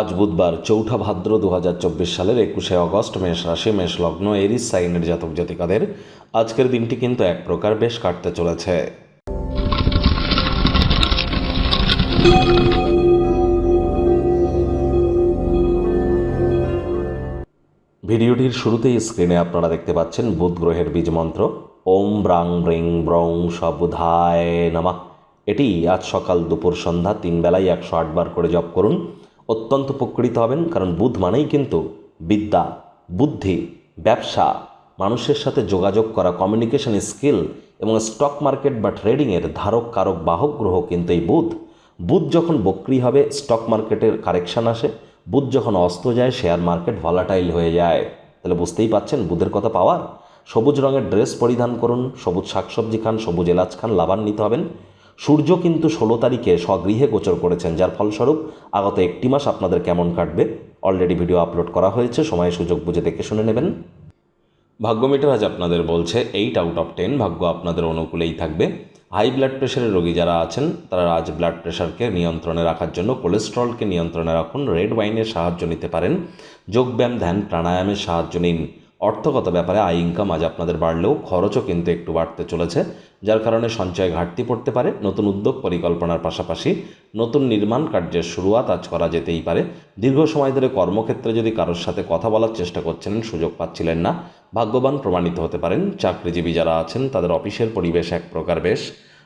আজ বুধবার চৌঠা ভাদ্র দু হাজার চব্বিশ সালের একুশে অগস্ট মেষ রাশি, মেষ লগ্ন, এরিস সাইনের জাতক জাতিকাদের আজকের দিনটি কিন্তু এক প্রকার বেশ কাটতে চলেছে। ভিডিওটির শুরুতেই স্ক্রিনে আপনারা দেখতে পাচ্ছেন বুধ গ্রহের বীজ মন্ত্র, ওম ব্রাং ব্রিং ব্রং সবুধায় নামা। এটি আজ সকাল দুপুর সন্ধ্যা তিন বেলায় একশো আটবার করে জপ করুন। অত্যন্ত উপকৃত হবেন, কারণ বুধ মানেই কিন্তু বিদ্যা, বুদ্ধি, ব্যবসা, মানুষের সাথে যোগাযোগ করা কমিউনিকেশন স্কিল এবং স্টক মার্কেট বা ট্রেডিংয়ের ধারক, কারক, বাহক গ্রহ কিন্তু এই বুধ। বুধ যখন বক্রি হবে স্টক মার্কেটের কারেকশন আসে। বুধ যখন অস্ত যায় শেয়ার মার্কেট ভলাটাইল হয়ে যায়। তাহলে বুঝতেই পাচ্ছেন বুধের কথা পাওয়ার? সবুজ রঙের ড্রেস পরিধান করুন, সবুজ শাকসবজি খান, সবুজ এলাচ খান, লাভান্বিত হবেন। সূর্য কিন্তু ষোলো তারিখে স্বগৃহে গোচর করেছেন, যার ফলস্বরূপ আগত একটি মাস আপনাদের কেমন কাটবে? অলরেডি ভিডিও আপলোড করা হয়েছে সময় সুযোগ বুঝে দেখে শুনে নেবেন। ভাগ্যমিটার আজ আপনাদের বলছে এইট আউট অফ টেন ভাগ্য আপনাদের অনুকূলেই থাকবে। হাই ব্লাড প্রেশারের রোগী যারা আছেন, তারা আজ ব্লাড প্রেশারকে নিয়ন্ত্রণে রাখার জন্য কোলেস্ট্রলকে নিয়ন্ত্রণে রাখুন রেড ওয়াইনের সাহায্য নিতে পারেন। যোগব্যায়াম, ধ্যান, প্রাণায়ামের সাহায্য নিন। অর্থগত ব্যাপারে আয় ইনকাম আজ আপনাদের বাড়লেও খরচও কিন্তু একটু বাড়তে চলেছে, যার কারণে সঞ্চয় ঘাটতি পড়তে পারে, নতুন উদ্যোগ পরিকল্পনার পাশাপাশি নতুন নির্মাণ কার্যের শুরুয়াত আজ করা যেতেই পারে। দীর্ঘ সময় ধরে কর্মক্ষেত্রে যদি কারোর সাথে কথা বলার চেষ্টা করছিলেন সুযোগ পাচ্ছিলেন না। ভাগ্যবান প্রমাণিত হতে পারেন, চাকরিজীবী যারা আছেন, তাদের অফিসের পরিবেশ এক প্রকার বেশ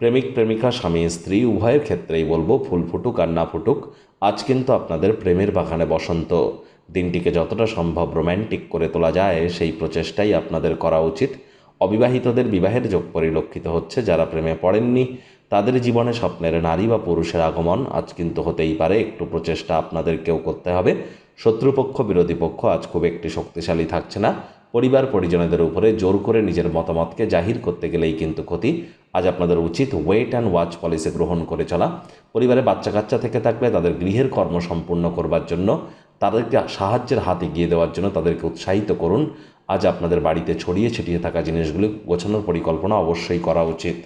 প্রেমিক, প্রেমিকা, স্বামী, স্ত্রী, উভয়ের ক্ষেত্রেই বলব, ফুল ফুটুক আর না ফুটুক, আজ কিন্তু আপনাদের প্রেমের বাগানে বসন্ত। দিনটিকে যতটা সম্ভব রোম্যান্টিক করে তোলা যায়, সেই প্রচেষ্টাই আপনাদের করা উচিত। অবিবাহিতদের বিবাহের যোগ পরিলক্ষিত হচ্ছে, যারা প্রেমে পড়েননি, তাদের জীবনে স্বপ্নের নারী বা পুরুষের আগমন আজ কিন্তু হতেই পারে, একটু প্রচেষ্টা আপনাদেরকেও করতে হবে। শত্রুপক্ষ, বিরোধী পক্ষ আজ খুব একটি শক্তিশালী থাকছে না। পরিবার পরিজনদের উপরে জোর করে নিজের মতামতকে জাহির করতে গেলেই কিন্তু ক্ষতি। আজ আপনাদের উচিত ওয়েট অ্যান্ড ওয়াচ পলিসি গ্রহণ করে চলা। পরিবারে বাচ্চা কাচ্চা থেকে থাকলে তাদের গৃহের কর্ম সম্পূর্ণ করবার জন্য, তাদেরকে সাহায্যের হাত এগিয়ে দেওয়ার জন্য তাদেরকে উৎসাহিত করুন। আজ আপনাদের বাড়িতে ছড়িয়ে ছিটিয়ে থাকা জিনিসগুলি গোছানোর পরিকল্পনা অবশ্যই করা উচিত।